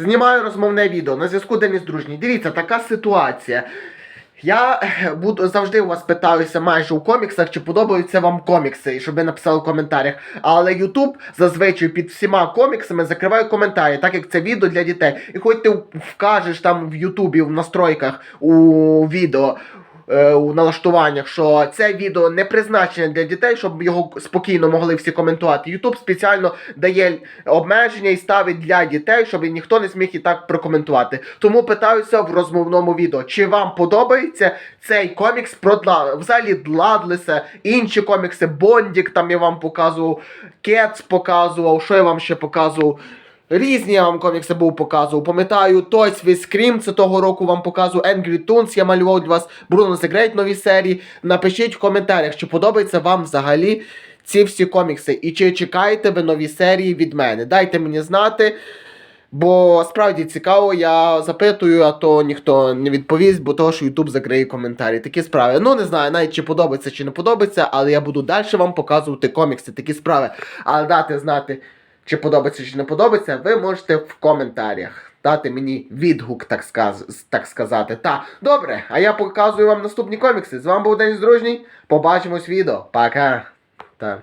Знімаю розмовне відео на зв'язку Деніс Дружній. Дивіться, така ситуація. Я е, буду завжди у вас питаюся майже у коміксах, чи подобаються вам комікси, і щоб ви написали в коментарях. Але Ютуб зазвичай під всіма коміксами закриває коментарі, так як це відео для дітей. І хоч ти вкажеш там в Ютубі в настройках у відео. Е, У налаштуваннях, що це відео не призначене для дітей, щоб його спокійно могли всі коментувати. YouTube спеціально дає обмеження і ставить для дітей, щоб ніхто не зміг і так прокоментувати. Тому питаюся в розмовному відео, чи вам подобається цей комікс про взагалі Дладлеса, інші комікси, Бондік там я вам показував, Кетс показував, що я вам ще показував. Різні я вам комікси був показував. Пам'ятаю, Toys with Scream, це того року вам показував Angry Toons, я малював для вас Bruno the нові серії. Напишіть в коментарях, чи подобається вам взагалі ці всі комікси. І чи чекаєте ви нові серії від мене. Дайте мені знати. Бо справді цікаво, я запитую, а то ніхто не відповість, бо того, що Ютуб закриє коментарі. Такі справи. Ну не знаю, навіть чи подобається, чи не подобається, але я буду далі вам показувати комікси, такі справи. Але дати знати, чи подобається, чи не подобається, ви можете в коментарях. Дати мені відгук, так, сказ... так сказати. Та, добре, а я показую вам наступні комікси. З вами був Денис Дружній. Побачимось відео. Пока. Та.